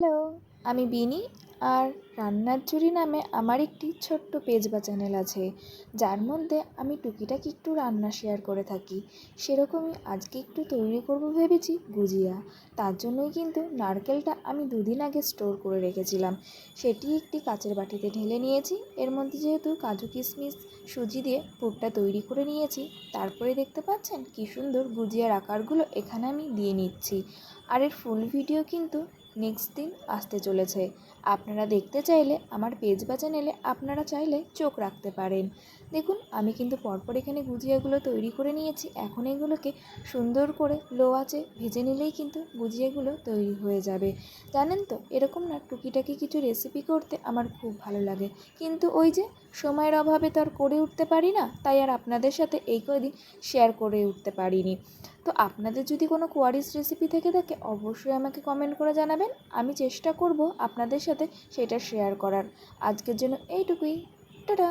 Hello, আমি বিনি আর রান্নার চুরি নামে আমার একটি ছোট্ট পেজ বা চ্যানেল আছে। যার মধ্যে আমি টুকিটাকি একটু রান্না শেয়ার করে থাকি। সেরকমই আজকে একটু তৈরি করব ভেবেছি গুজিয়া। তার জন্যই কিন্তু নারকেলটা আমি দুদিন আগে স্টোর করে রেখেছিলাম। সেটি একটি কাচের বাটিতে ঢেলে নিয়েছি। এর মধ্যে যেহেতু কাজু কিশমিশ, সুজি দিয়ে পুরটা তৈরি করে নিয়েছি, তারপরে দেখতে পাচ্ছেন কী সুন্দর গুজিয়ার আকারগুলো এখানে আমি দিয়ে নিচ্ছি। আর এর ফুল ভিডিও কিন্তু নেক্সট দিন আসতে চলেছে। আপনারা দেখতে চাইলে আমার পেজ বা চ্যানেলে আপনারা চাইলে চোখ রাখতে পারেন। দেখুন, আমি কিন্তু পরপর এখানে গুজিয়াগুলো তৈরি করে নিয়েছি। এখন এগুলোকে সুন্দর করে লো আঁচে ভেজে নিলেই কিন্তু গুজিয়াগুলো তৈরি হয়ে যাবে। জানেন তো, এরকম না টুকিটাকি কিছু রেসিপি করতে আমার খুব ভালো লাগে। কিন্তু ওই যে সময়ের অভাবে তো আর করে উঠতে পারি না, তাই আর আপনাদের সাথে এই কদিন শেয়ার করে উঠতে পারিনি। তো আপনাদের যদি কোনো কোয়ারিজ রেসিপি থেকে থাকে, অবশ্যই আমাকে কমেন্ট করে জানাবেন। আমি চেষ্টা করব আপনাদের সাথে সেটা শেয়ার করার। আজকের জন্য এইটুকুই। টাটা!